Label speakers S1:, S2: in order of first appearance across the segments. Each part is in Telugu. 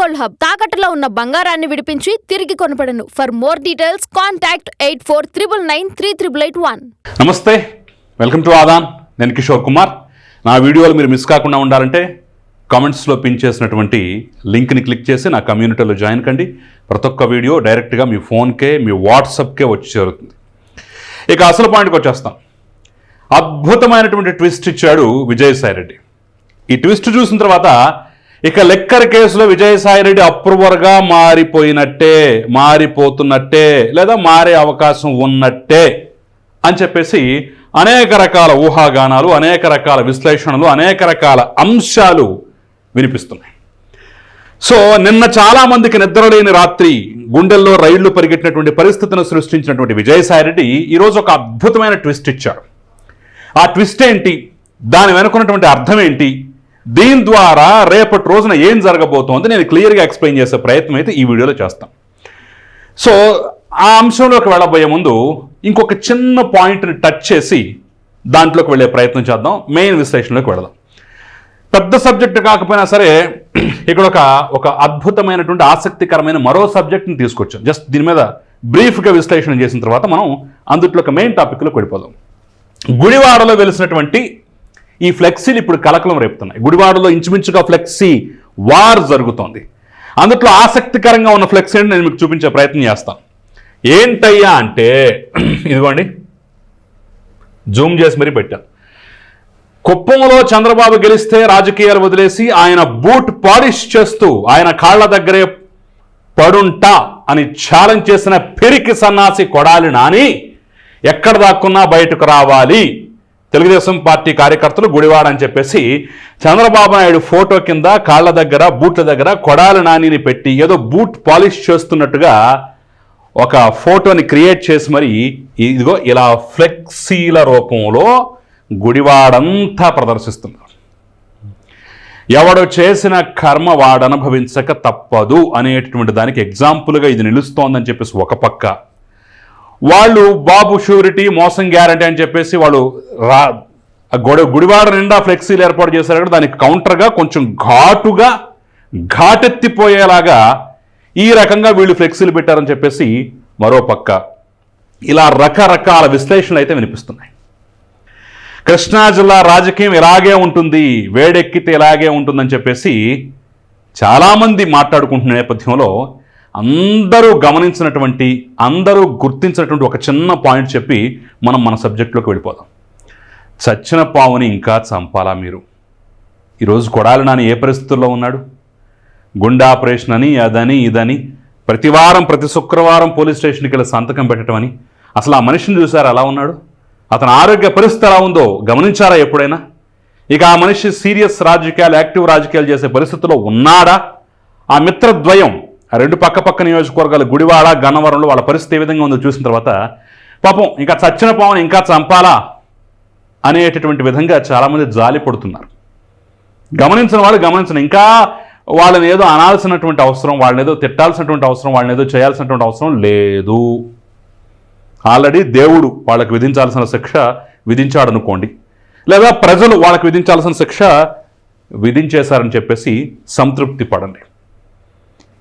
S1: Gold hub. తాకట్టులో ఉన్న బంగారాన్ని విడిపించి తిరిగి కొనపడను for more details contact eight four triple nine three triple eight one
S2: నమస్తే. వెల్కమ్ టు ఆదాన్ నేను కిషోర్ కుమార్. నా వీడియోలు మీరు మిస్ కాకుండా ఉండాలంటే కామెంట్స్లో పిన్ చేసినటువంటి లింక్ని క్లిక్ చేసి నా కమ్యూనిటీలో జాయిన్ కండి. ప్రతి ఒక్క వీడియో డైరెక్ట్గా మీ ఫోన్కే మీ వాట్సాప్కే వచ్చి చేరుతుంది. ఇక అసలు పాయింట్కి వచ్చేస్తాం. అద్భుతమైనటువంటి ట్విస్ట్ ఇచ్చాడు విజయసాయి రెడ్డి. ఈ ట్విస్ట్ చూసిన తర్వాత ఇక లెక్కర్ కేసులో విజయసాయి రెడ్డి అప్రూవర్గా మారిపోయినట్టే మారిపోతున్నట్టే లేదా మారే అవకాశం ఉన్నట్టే అని చెప్పేసి అనేక రకాల ఊహాగానాలు అనేక రకాల విశ్లేషణలు అనేక రకాల అంశాలు వినిపిస్తున్నాయి. సో నిన్న చాలామందికి నిద్రలేని రాత్రి గుండెల్లో రైళ్ళు పరిగెట్టినటువంటి పరిస్థితిని సృష్టించినటువంటి విజయసాయిరెడ్డి ఈరోజు ఒక అద్భుతమైన ట్విస్ట్ ఇచ్చారు. ఆ ట్విస్ట్ ఏంటి? దాని వెనుకున్నటువంటి అర్థం ఏంటి? దీని ద్వారా రేపటి రోజున ఏం జరగబోతోంది నేను క్లియర్గా ఎక్స్ప్లెయిన్ చేసే ప్రయత్నం అయితే ఈ వీడియోలో చేస్తాం. సో ఆ అంశంలోకి వెళ్ళబోయే ముందు ఇంకొక చిన్న పాయింట్ని టచ్ చేసి దాంట్లోకి వెళ్ళే ప్రయత్నం చేద్దాం. మెయిన్ విశ్లేషణలోకి వెళదాం. పెద్ద సబ్జెక్ట్ కాకపోయినా సరే ఇక్కడ ఒక ఒక అద్భుతమైనటువంటి ఆసక్తికరమైన మరో సబ్జెక్ట్ని తీసుకొచ్చాం. జస్ట్ దీని మీద బ్రీఫ్గా విశ్లేషణ చేసిన తర్వాత మనం అందుట్లో ఒక మెయిన్ టాపిక్లోకి వెళ్ళిపోదాం. గుడివాడలో వెలిసినటువంటి ఈ ఫ్లెక్సీలు ఇప్పుడు కలకలం రేపుతున్నాయి. గుడివాడలో ఇంచుమించుగా ఫ్లెక్సీ వార్ జరుగుతోంది. అందుట్లో ఆసక్తికరంగా ఉన్న ఫ్లెక్సీని నేను మీకు చూపించే ప్రయత్నం చేస్తాను. ఏంటయ్యా అంటే ఇదిగోండి. జూమ్ చేసి మరీ పెట్టాను. కుప్పంలో చంద్రబాబు గెలిస్తే రాజకీయాలు వదిలేసి ఆయన బూట్ పాలిష్ చేస్తూ ఆయన కాళ్ళ దగ్గరే పడుంటా అని ఛాలెంజ్ చేసిన పెరికి సన్నాసి కొడాలి నాని ఎక్కడ దాక్కున్నా బయటకు రావాలి. తెలుగుదేశం పార్టీ కార్యకర్తలు గుడివాడ అని చెప్పేసి చంద్రబాబు నాయుడు ఫోటో కింద కాళ్ళ దగ్గర బూట్ల దగ్గర కొడాల నానిని పెట్టి ఏదో బూట్ పాలిష్ చేస్తున్నట్టుగా ఒక ఫోటోని క్రియేట్ చేసి మరి ఇదిగో ఇలా ఫ్లెక్సీల రూపంలో గుడివాడంతా ప్రదర్శిస్తున్నారు. ఎవడు చేసిన కర్మ వాడనుభవించక తప్పదు అనేటటువంటి దానికి ఎగ్జాంపుల్గా ఇది నిలుస్తోందని చెప్పేసి ఒక పక్క వాళ్ళు బాబు షూరిటీ మోసం గ్యారంటీ అని చెప్పేసి వాళ్ళు రా ఆ గుడివాడ నిండా ఫ్లెక్సీలు ఏర్పాటు చేశారు. కదా దానికి కౌంటర్గా కొంచెం ఘాటుగా ఘాటెత్తిపోయేలాగా ఈ రకంగా వీళ్ళు ఫ్లెక్సీలు పెట్టారని చెప్పేసి మరో పక్క ఇలా రకరకాల విశ్లేషణలు అయితే వినిపిస్తున్నాయి. కృష్ణా జిల్లా రాజకీయం ఇలాగే ఉంటుంది వేడెక్కితే ఇలాగే ఉంటుందని చెప్పేసి చాలామంది మాట్లాడుకుంటున్న నేపథ్యంలో అందరూ గమనించినటువంటి అందరూ గుర్తించినటువంటి ఒక చిన్న పాయింట్ చెప్పి మనం మన సబ్జెక్టులోకి వెళ్ళిపోదాం. చచ్చిన పావుని ఇంకా చంపాలా మీరు? ఈరోజు కొడాలి నాని ఏ పరిస్థితుల్లో ఉన్నాడు? గుండె ఆపరేషన్ అని అదని ఇదని ప్రతి వారం ప్రతి శుక్రవారం పోలీస్ స్టేషన్కి వెళ్ళి సంతకం పెట్టడం అని. అసలు ఆ మనిషిని చూసారు ఎలా ఉన్నాడు? అతని ఆరోగ్య పరిస్థితి ఎలా ఉందో గమనించారా ఎప్పుడైనా? ఇక ఆ మనిషి సీరియస్ రాజకీయాలు యాక్టివ్ రాజకీయాలు చేసే పరిస్థితిలో ఉన్నాడా? ఆ మిత్రద్వయం ఆ రెండు పక్క పక్క నియోజకవర్గాలు గుడివాడ గన్నవరంలో వాళ్ళ పరిస్థితి ఏ విధంగా ఉందో చూసిన తర్వాత పాపం ఇంకా చచ్చిన పావన ఇంకా చంపాలా అనేటటువంటి విధంగా చాలామంది జాలి పడుతున్నారు. గమనించిన వాళ్ళు గమనించిన ఇంకా వాళ్ళని ఏదో అనాల్సినటువంటి అవసరం వాళ్ళని ఏదో తిట్టాల్సినటువంటి అవసరం వాళ్ళని ఏదో చేయాల్సినటువంటి అవసరం లేదు. ఆల్రెడీ దేవుడు వాళ్ళకి విధించాల్సిన శిక్ష విధించాడు అనుకోండి లేదా ప్రజలు వాళ్ళకి విధించాల్సిన శిక్ష విధించేశారని చెప్పేసి సంతృప్తి పడండి.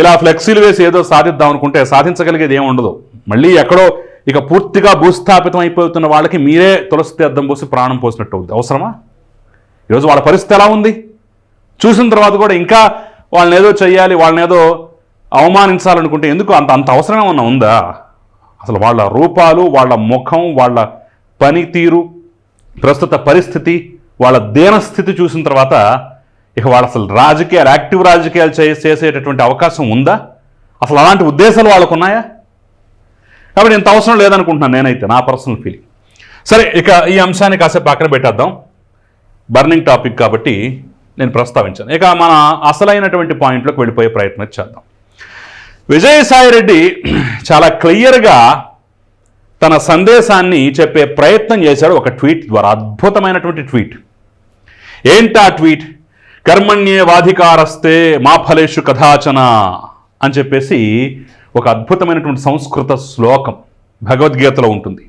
S2: ఇలా ఫ్లెక్సీలు వేసి ఏదో సాధిద్దాం అనుకుంటే సాధించగలిగేది ఏమి ఉండదు. మళ్ళీ ఎక్కడో ఇక పూర్తిగా భూస్థాపితం అయిపోతున్న వాళ్ళకి మీరే తులసి అద్దం పోసి ప్రాణం పోసినట్టు అవుతుంది అవసరమా? ఈరోజు వాళ్ళ పరిస్థితి ఎలా ఉంది? చూసిన తర్వాత కూడా ఇంకా వాళ్ళని ఏదో చేయాలి వాళ్ళని ఏదో అవమానించాలనుకుంటే ఎందుకు అంత అంత అవసరం ఏమన్నా ఉందా? అసలు వాళ్ళ రూపాలు వాళ్ళ ముఖం వాళ్ళ పనితీరు ప్రస్తుత పరిస్థితి వాళ్ళ దేనస్థితి చూసిన తర్వాత ఇక వాళ్ళు అసలు రాజకీయాలు యాక్టివ్ రాజకీయాలు చేసేటటువంటి అవకాశం ఉందా? అసలు అలాంటి ఉద్దేశాలు వాళ్ళకు ఉన్నాయా కాబట్టి ఇంత అవసరం లేదనుకుంటున్నాను నేనైతే నా పర్సనల్ ఫీలింగ్. సరే ఇక ఈ అంశాన్ని కాసేపు పక్కన పెట్టేద్దాం. బర్నింగ్ టాపిక్ కాబట్టి నేను ప్రస్తావించాను. ఇక మన అసలైనటువంటి పాయింట్లోకి వెళ్ళిపోయే ప్రయత్నం చేద్దాం. విజయసాయి రెడ్డి చాలా క్లియర్గా తన సందేశాన్ని చెప్పే ప్రయత్నం చేశాడు ఒక ట్వీట్ ద్వారా అద్భుతమైనటువంటి ట్వీట్. ఏంటి ఆ ట్వీట్? కర్మణ్యేవాధికారస్తే మా ఫలేషు కథాచన అని చెప్పేసి ఒక అద్భుతమైనటువంటి సంస్కృత శ్లోకం భగవద్గీతలో ఉంటుంది.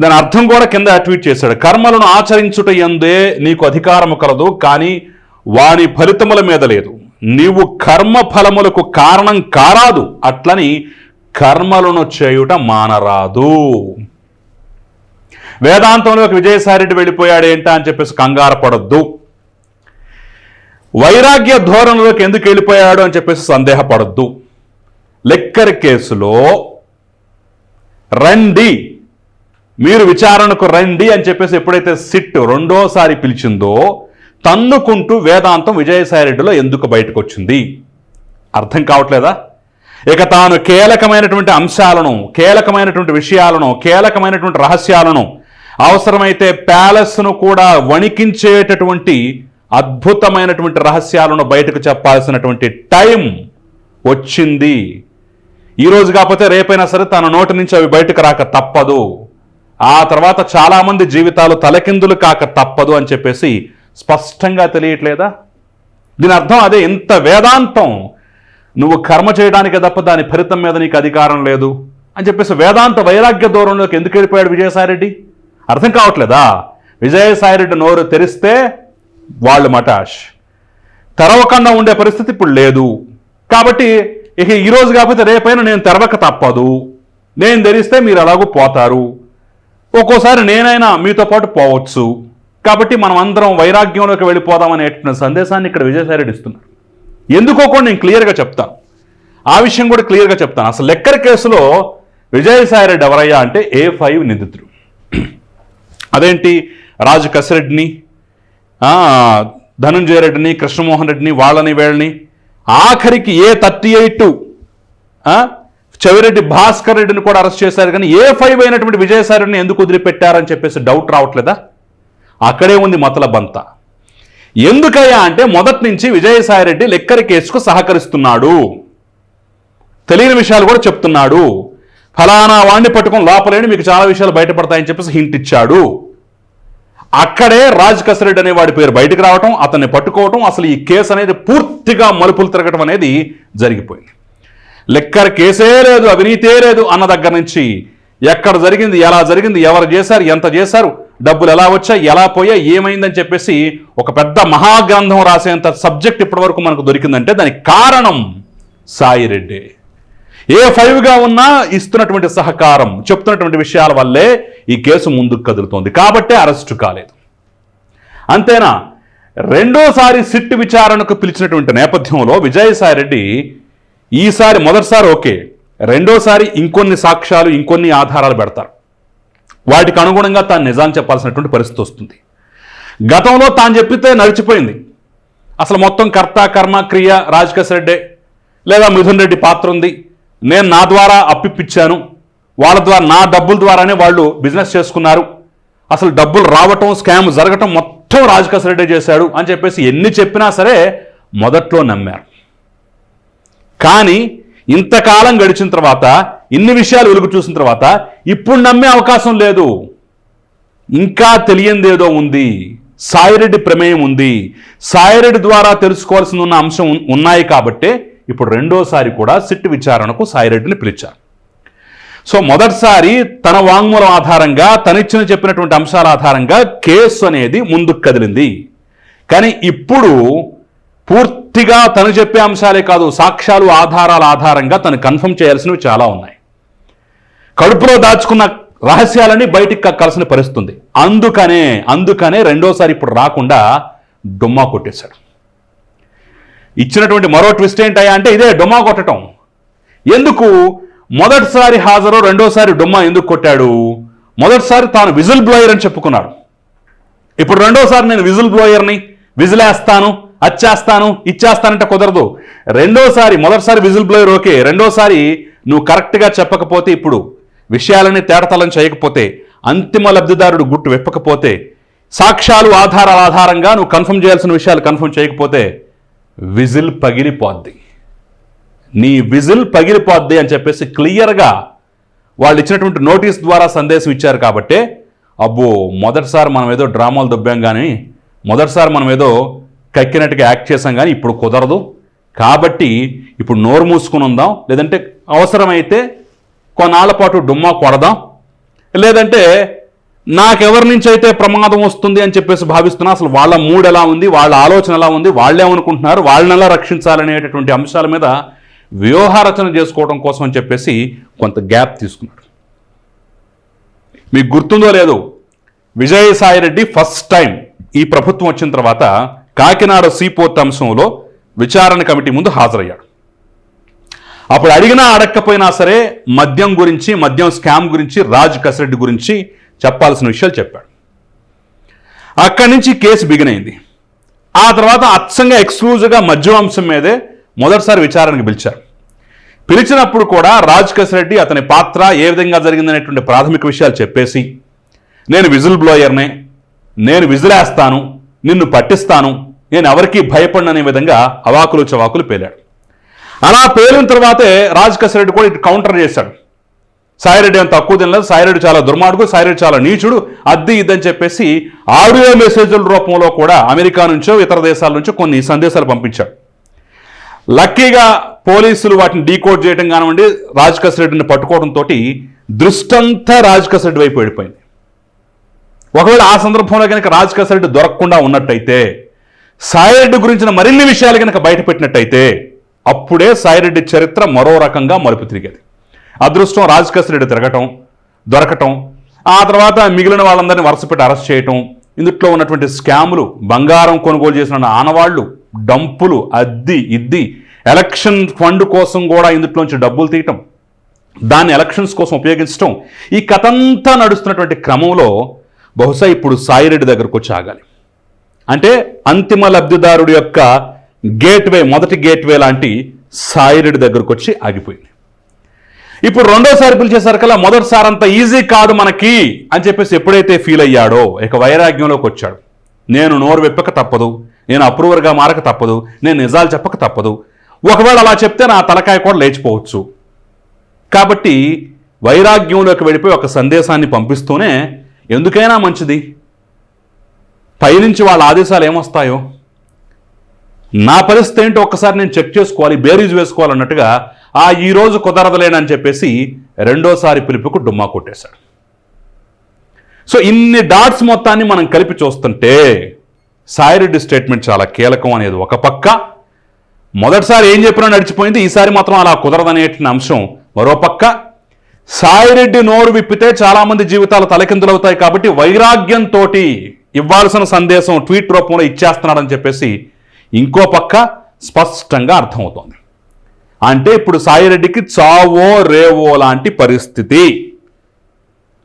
S2: దాని అర్థం కూడా కింద ట్వీట్ చేశాడు. కర్మలను ఆచరించుట ఎందే నీకు అధికారము కలదు కానీ వాని ఫలితముల మీద లేదు. నీవు కర్మ ఫలములకు కారణం కారాదు అట్లని కర్మలను చేయుట మానరాదు. వేదాంతంలోకి విజయసాయిరెడ్డి వెళ్ళిపోయాడు ఏంటా అని చెప్పేసి కంగారపడద్దు వైరాగ్య ధోరణిలోకి ఎందుకు వెళ్ళిపోయాడు అని చెప్పేసి సందేహపడద్దు. లెక్కర్ కేసులో రండి మీరు విచారణకు రండి అని చెప్పేసి ఎప్పుడైతే సిట్ రెండోసారి పిలిచిందో తన్నుకుంటూ వేదాంతం విజయసాయిరెడ్డిలో ఎందుకు బయటకు వచ్చింది అర్థం కావట్లేదా? ఇక తాను కీలకమైనటువంటి అంశాలను కీలకమైనటువంటి విషయాలను కీలకమైనటువంటి రహస్యాలను అవసరమైతే ప్యాలెస్ను కూడా వణికించేటటువంటి అద్భుతమైనటువంటి రహస్యాలను బయటకు చెప్పాల్సినటువంటి టైం వచ్చింది. ఈరోజు కాకపోతే రేపైనా సరే తన నోటి నుంచి అవి బయటకు రాక తప్పదు. ఆ తర్వాత చాలామంది జీవితాలు తలకిందులు కాక తప్పదు అని చెప్పేసి స్పష్టంగా తెలియట్లేదా? దీని అర్థం అదే ఇంత వేదాంతం. నువ్వు కర్మ చేయడానికే తప్ప దాని ఫలితం మీద నీకు అధికారం లేదు అని చెప్పేసి వేదాంత వైరాగ్య దూరంలోకి ఎందుకు వెళ్ళిపోయాడు విజయసాయిరెడ్డి? అర్థం కావట్లేదా? విజయసాయిరెడ్డి నోరు తెరిస్తే వాళ్ళు మటాష్ తెరవకుండా ఉండే పరిస్థితి ఇప్పుడు లేదు. కాబట్టి ఇక ఈరోజు కాకపోతే రేపైనా నేను తెరవక తప్పదు. నేను ధరిస్తే మీరు అలాగూ పోతారు. ఒక్కోసారి నేనైనా మీతో పాటు పోవచ్చు. కాబట్టి మనం అందరం వైరాగ్యంలోకి వెళ్ళిపోదాం అనేటువంటి సందేశాన్ని ఇక్కడ విజయసాయిరెడ్డి ఇస్తున్నారు. ఎందుకో కూడా నేను క్లియర్గా చెప్తాను. ఆ విషయం కూడా క్లియర్గా చెప్తాను. అసలు లెక్కర్ కేసులో విజయసాయిరెడ్డి ఎవరయ్యా అంటే ఏ ఫైవ్ నిందితుడు. అదేంటి? రాజు కసిరెడ్డిని ధనుంజయ రెడ్డిని కృష్ణమోహన్ రెడ్డిని వాళ్ళని వీళ్ళని ఆఖరికి A thirty eight Chevireddy Bhaskar రెడ్డిని కూడా అరెస్ట్ చేశారు. కానీ ఏ ఫైవ్ అయినటువంటి విజయసాయిని ఎందుకు వదిలిపెట్టారని చెప్పేసి డౌట్ రావట్లేదా? అక్కడే ఉంది మతలబంత ఎందుకయ్యా అంటే మొదటి నుంచి విజయసాయిరెడ్డి లెక్కరి కేసుకు సహకరిస్తున్నాడు. తెలియని విషయాలు కూడా చెప్తున్నాడు. ఫలానా వాణ్ణి పట్టుకుని లోపలేని మీకు చాలా విషయాలు బయటపడతాయని చెప్పేసి హింట్ ఇచ్చాడు. అక్కడే రాజ్ కసిరెడ్డి అనే వాడి పేరు బయటకు రావటం అతన్ని పట్టుకోవటం అసలు ఈ కేసు అనేది పూర్తిగా మలుపులు తిరగటం అనేది జరిగిపోయింది. లెక్కర్ కేసే లేదు అవినీతే లేదు అన్న దగ్గర నుంచి ఎక్కడ జరిగింది ఎలా జరిగింది ఎవరు చేశారు ఎంత చేశారు డబ్బులు ఎలా వచ్చాయి ఎలా పోయాయి ఏమైందని చెప్పేసి ఒక పెద్ద మహాగ్రంథం రాసేంత సబ్జెక్ట్ ఇప్పటివరకు మనకు దొరికిందంటే దానికి కారణం సాయిరెడ్డి. ఏ ఫైవ్గా ఉన్నా ఇస్తున్నటువంటి సహకారం చెప్తున్నటువంటి విషయాల వల్లే ఈ కేసు ముందుకు కదులుతోంది. కాబట్టే అరెస్టు కాలేదు. అంతేనా? రెండోసారి సిట్ విచారణకు పిలిచినటువంటి నేపథ్యంలో విజయసాయిరెడ్డి ఈసారి మొదటిసారి ఓకే. రెండోసారి ఇంకొన్ని సాక్ష్యాలు ఇంకొన్ని ఆధారాలు పెడతారు. వాటికి అనుగుణంగా తాను నిజాం చెప్పాల్సినటువంటి పరిస్థితి వస్తుంది. గతంలో తాను చెప్పితే నడిచిపోయింది. అసలు మొత్తం కర్త కర్మ క్రియ రాజకేశ్ రెడ్డి లేదా మిథున్ రెడ్డి పాత్ర ఉంది? నేను నా ద్వారా అప్పిప్పించాను. వాళ్ళ ద్వారా నా డబ్బుల ద్వారానే వాళ్ళు బిజినెస్ చేసుకున్నారు. అసలు డబ్బులు రావటం స్కామ్ జరగటం మొత్తం రాజకేశ్ రెడ్డి చేశాడు అని చెప్పేసి ఎన్ని చెప్పినా సరే మొదట్లో నమ్మారు. కానీ ఇంతకాలం గడిచిన తర్వాత ఇన్ని విషయాలు వెలుగు చూసిన తర్వాత ఇప్పుడు నమ్మే అవకాశం లేదు. ఇంకా తెలియందేదో ఉంది. సాయిరెడ్డి ప్రమేయం ఉంది. సాయిరెడ్డి ద్వారా తెలుసుకోవాల్సిన ఉన్న అంశం ఉన్నాయి కాబట్టే ఇప్పుడు రెండోసారి కూడా సిట్ విచారణకు సాయిరెడ్డిని పిలిచారు. సో మొదటిసారి తన వాంగ్మూలం ఆధారంగా తనిచ్చిన చెప్పినటువంటి అంశాల ఆధారంగా కేసు అనేది ముందుకు కదిలింది. కానీ ఇప్పుడు పూర్తిగా తను చెప్పే అంశాలే కాదు సాక్ష్యాలు ఆధారాల ఆధారంగా తను కన్ఫర్మ్ చేయాల్సినవి చాలా ఉన్నాయి. కడుపులో దాచుకున్న రహస్యాలని బయటికి కక్కాల్సిన పరిస్థితుంది అందుకనే అందుకనే రెండోసారి ఇప్పుడు రాకుండా డుమ్మా కొట్టేశాడు. ఇచ్చినటువంటి మరో ట్విస్ట్ ఏంటయ్యా అంటే ఇదే డొమా కొట్టడం ఎందుకు? మొదటిసారి హాజరు రెండోసారి డొమ్మా ఎందుకు కొట్టాడు? మొదటిసారి తాను విజిల్ బ్లోయర్ అని చెప్పుకున్నాడు. ఇప్పుడు రెండోసారి నేను విజిల్ బ్లోయర్ని విజిలేస్తాను అచ్చేస్తాను ఇచ్చేస్తానంటే కుదరదు. రెండోసారి మొదటిసారి విజిల్ బ్లోయర్ ఓకే. రెండోసారి నువ్వు కరెక్ట్గా చెప్పకపోతే ఇప్పుడు విషయాలని తేడతలం చేయకపోతే అంతిమ లబ్ధిదారుడు గుట్టు విప్పకపోతే సాక్ష్యాలు ఆధారాల ఆధారంగా నువ్వు కన్ఫర్మ్ చేయాల్సిన విషయాలు కన్ఫర్మ్ చేయకపోతే విజిల్ పగిలిపోద్ది. నీ విజిల్ పగిలిపోద్ది అని చెప్పేసి క్లియర్గా వాళ్ళు ఇచ్చినటువంటి నోటీస్ ద్వారా సందేశం ఇచ్చారు కాబట్టే అబ్బో మొదటిసారి మనం ఏదో డ్రామాలు దుబ్బాం కానీ మొదటిసారి మనం ఏదో కక్కినట్టుగా యాక్ట్ చేసాం కానీ ఇప్పుడు కుదరదు. కాబట్టి ఇప్పుడు నోరు మూసుకుని ఉందాం. లేదంటే అవసరమైతే కొన్నాళ్ళ పాటు డుమ్మా కొడదాం. లేదంటే నాకెవరి నుంచి అయితే ప్రమాదం వస్తుంది అని చెప్పేసి భావిస్తున్నా అసలు వాళ్ళ మూడ్ ఎలా ఉంది వాళ్ళ ఆలోచన ఎలా ఉంది వాళ్ళేమనుకుంటున్నారు వాళ్ళని ఎలా రక్షించాలనేటటువంటి అంశాల మీద వ్యూహారచన చేసుకోవడం కోసం అని చెప్పేసి కొంత గ్యాప్ తీసుకున్నాడు మీకు గుర్తుందో లేదో విజయసాయి రెడ్డి ఫస్ట్ టైం ఈ ప్రభుత్వం వచ్చిన తర్వాత కాకినాడ సీపోర్ట్ అంశంలో విచారణ కమిటీ ముందు హాజరయ్యాడు. అప్పుడు అడిగినా అడగకపోయినా సరే మద్యం గురించి మద్యం స్కామ్ గురించి రాజ్ కసిరెడ్డి గురించి చెప్పాల్సిన విషయాలు చెప్పాడు. అక్కడి నుంచి కేసు బిగిన్ అయింది. ఆ తర్వాత అచ్చంగా ఎక్స్క్లూజివ్గా మద్యం అంశం మీదే మొదటిసారి విచారణకు పిలిచారు. పిలిచినప్పుడు కూడా రాజ్ కసిరెడ్డి అతని పాత్ర ఏ విధంగా జరిగిందనేటువంటి ప్రాథమిక విషయాలు చెప్పేసి నేను విజిల్ బ్లోయర్నే నేను విజిలేస్తాను నిన్ను పట్టిస్తాను నేను ఎవరికీ భయపడననే విధంగా అవాకులు చవాకులు పేలాడు. అలా పేలిన తర్వాతే రాజ్ కసిరెడ్డి కూడా ఇటు కౌంటర్ చేశాడు. సాయిరెడ్డి ఏం తక్కువ తినలేదు. సాయిరెడ్డి చాలా దుర్మార్గుడు సాయిరెడ్డి చాలా నీచుడు అద్ది ఇద్దని చెప్పేసి ఆడియో మెసేజ్ల రూపంలో కూడా అమెరికా నుంచో ఇతర దేశాల నుంచో కొన్ని సందేశాలు పంపించాడు. లక్కీగా పోలీసులు వాటిని డీకోడ్ చేయడం కానివ్వండి రాజ్ కసిరెడ్డిని పట్టుకోవడంతో దృష్టంతా రాజ్ కసిరెడ్డి వైపు వెళ్ళిపోయింది. ఒకవేళ ఆ సందర్భంలో కనుక రాజ్ కసిరెడ్డి దొరకకుండా ఉన్నట్టయితే సాయిరెడ్డి గురించిన మరిన్ని విషయాలు కనుక బయటపెట్టినట్టయితే అప్పుడే సాయిరెడ్డి చరిత్ర మరో రకంగా మలుపు తిరిగేది. అదృష్టం రాజ్ తిరగటం దొరకటం ఆ తర్వాత మిగిలిన వాళ్ళందరినీ వరుసపెట్టి అరెస్ట్ చేయటం ఇందుట్లో ఉన్నటువంటి స్కాములు బంగారం కొనుగోలు చేసిన ఆనవాళ్ళు డంపులు అద్ది ఇద్ది ఎలక్షన్ ఫండ్ కోసం కూడా ఇందులోంచి డబ్బులు తీయటం దాన్ని ఎలక్షన్స్ కోసం ఉపయోగించడం ఈ కథంతా నడుస్తున్నటువంటి క్రమంలో బహుశా ఇప్పుడు సాయిరెడ్డి దగ్గరకు వచ్చి ఆగాలి. అంటే అంతిమ లబ్ధిదారుడి యొక్క గేట్వే మొదటి గేట్వే లాంటి సాయిరెడ్డి దగ్గరకు వచ్చి ఆగిపోయింది. ఇప్పుడు రెండోసారి పిలిచేసరికల్లా మొదటిసారి అంత ఈజీ కాదు మనకి అని చెప్పేసి ఎప్పుడైతే ఫీల్ అయ్యాడో ఇక వైరాగ్యంలోకి వచ్చాడు. నేను నోరు వెప్పక తప్పదు నేను అప్రూవర్గా మారక తప్పదు నేను నిజాలు చెప్పక తప్పదు. ఒకవేళ అలా చెప్తే నా తలకాయ కూడా లేచిపోవచ్చు. కాబట్టి వైరాగ్యంలోకి వెళ్ళిపోయి ఒక సందేశాన్ని పంపిస్తూనే ఎందుకైనా మంచిది. పైనుంచి వాళ్ళ ఆదేశాలు ఏమొస్తాయో? నా పరిస్థితి ఏంటో ఒక్కసారి నేను చెక్ చేసుకోవాలి బేరీజ్ వేసుకోవాలన్నట్టుగా ఆ ఈ రోజు చెప్పేసి రెండోసారి పిలుపుకు డుమ్మా కొట్టేశాడు. సో ఇన్ని డాట్స్ మొత్తాన్ని మనం కలిపి చూస్తుంటే సాయిరెడ్డి స్టేట్మెంట్ చాలా కీలకం అనేది ఒక పక్క. మొదటిసారి ఏం చెప్పినా నడిచిపోయింది ఈసారి మాత్రం అలా కుదరదనేటువంటి అంశం మరో పక్క. సాయిరెడ్డి నోరు విప్పితే చాలామంది జీవితాలు తలకిందులవుతాయి కాబట్టి వైరాగ్యంతో ఇవ్వాల్సిన సందేశం ట్వీట్ రూపంలో ఇచ్చేస్తున్నాడని చెప్పేసి ఇంకో పక్క స్పష్టంగా అర్థమవుతోంది. అంటే ఇప్పుడు సాయిరెడ్డికి చావో రేవో లాంటి పరిస్థితి.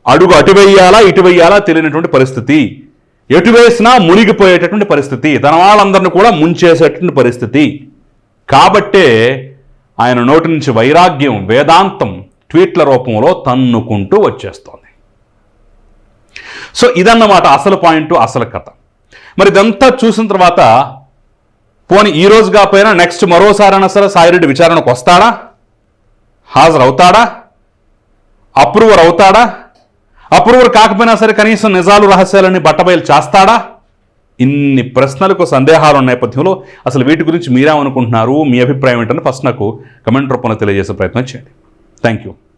S2: అడుగు అటు వెయ్యాలా ఇటు వెయ్యాలా తెలియనటువంటి పరిస్థితి. ఎటు వేసినా మునిగిపోయేటటువంటి పరిస్థితి. తన వాళ్ళందరిని కూడా ముంచేసేటటువంటి పరిస్థితి. కాబట్టే ఆయన నోటి నుంచి వైరాగ్యం వేదాంతం ట్వీట్ల రూపంలో తన్నుకుంటూ వచ్చేస్తోంది. సో ఇదన్నమాట అసలు పాయింట్ అసలు కథ. మరి ఇదంతా చూసిన తర్వాత పోనీ ఈ రోజు కాకపోయినా నెక్స్ట్ మరోసారైనా సరే సాయిరెడ్డి విచారణకు వస్తాడా? హాజరవుతాడా? అప్రూవర్ అవుతాడా అప్రూవర్ కాకపోయినా సరే కనీసం నిజాలు రహస్యాలని బట్టబయలు చేస్తాడా? ఇన్ని ప్రశ్నలకు సందేహాలు ఉన్న నేపథ్యంలో అసలు వీటి గురించి మీరేమనుకుంటున్నారు? మీ అభిప్రాయం ఏంటని ఫస్ట్ నాకు కమెంట్ రూపంలో తెలియజేసే ప్రయత్నం చేయండి. Thank you